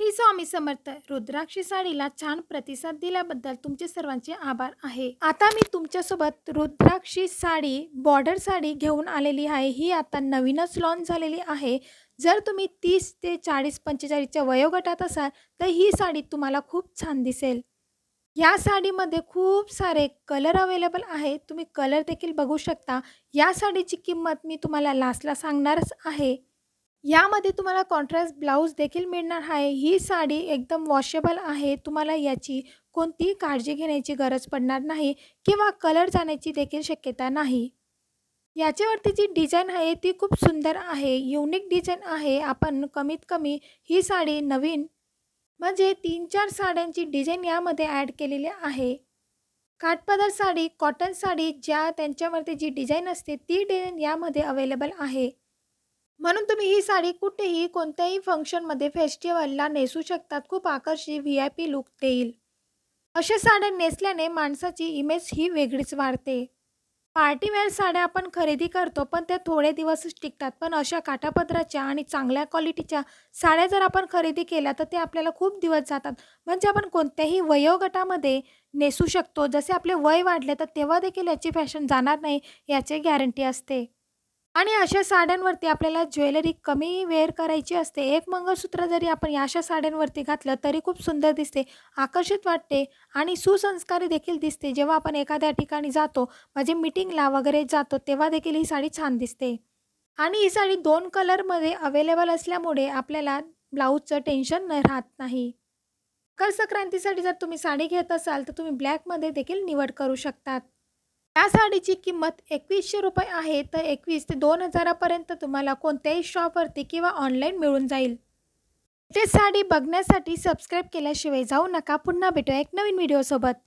श्री स्वामी समर्थ रुद्राक्षी साडीला छान प्रतिसाद दिल्याबद्दल तुमचे सर्वांचे आभार आहे. आता मी तुमच्यासोबत रुद्राक्षी साडी बॉर्डर साडी घेऊन आलेली आहे. ही आता नवीनच लॉन्च झालेली आहे. जर तुम्ही तीस ते चाळीस पंचेचाळीसच्या वयोगटात असाल तर ही साडी तुम्हाला खूप छान दिसेल. या साडीमध्ये खूप सारे कलर अवेलेबल आहेत तुम्ही कलर देखील बघू शकता. या साडीची किंमत मी तुम्हाला लास्टला सांगणारच आहे. यामध्ये तुम्हाला कॉन्ट्रास्ट ब्लाऊज देखील मिळणार आहे. ही साडी एकदम वॉशेबल आहे. तुम्हाला याची कोणतीही काळजी घेण्याची गरज पडणार नाही किंवा कलर जाण्याची देखील शक्यता नाही. याच्यावरती जी डिझाईन आहे ती खूप सुंदर आहे. युनिक डिझाईन आहे. आपण कमीत कमी ही साडी नवीन म्हणजे तीन चार साड्यांची डिझाईन यामध्ये ॲड केलेली आहे. काठपदर साडी कॉटन साडी ज्या त्यांच्यावरती जी डिझाईन असते ती डिझाईन यामध्ये अवेलेबल आहे. म्हणून तुम्ही ही साडी कुठेही कोणत्याही फंक्शनमध्ये फेस्टिवलला नेसू शकतात. खूप आकर्षित व्ही आय पी लुक देईल. अशा साड्या नेसल्याने माणसाची इमेज ही वेगळीच वाढते. पार्टीवेअर साड्या आपण खरेदी करतो पण त्या थोडे दिवसच टिकतात. पण अशा काठापदराच्या आणि चांगल्या क्वालिटीच्या साड्या जर आपण खरेदी केल्या तर ते आपल्याला खूप दिवस जातात. म्हणजे आपण कोणत्याही वयोगटामध्ये नेसू शकतो. जसे आपले वय वाढले तर तेव्हा देखील याची फॅशन जाणार नाही याची गॅरंटी असते. आणि अशा साड्यांवरती आपल्याला ज्वेलरी कमी वेअर करायची असते एक मंगळसूत्र जरी आपण या अशा साड्यांवरती घातलं तरी खूप सुंदर दिसते आकर्षित वाटते आणि सुसंस्कारी देखील दिसते. जेव्हा आपण एखाद्या ठिकाणी जातो म्हणजे मिटिंगला वगैरे जातो तेव्हा देखील ही साडी छान दिसते. आणि ही साडी दोन कलरमध्ये अवेलेबल असल्यामुळे आपल्याला ब्लाऊजचं टेन्शन न राहत नाही. मकर संक्रांतीसाठी जर तुम्ही साडी घेत असाल तर तुम्ही ब्लॅकमध्ये देखील निवड करू शकतात. या साडीची किंमत एकवीसशे रुपये आहे तर एकवीस ते दोन हजारापर्यंत तुम्हाला कोणत्याही शॉपवरती किंवा ऑनलाईन मिळून जाईल. ते साडी बघण्यासाठी सबस्क्राईब केल्याशिवाय जाऊ नका. पुन्हा भेटू एक नवीन व्हिडिओसोबत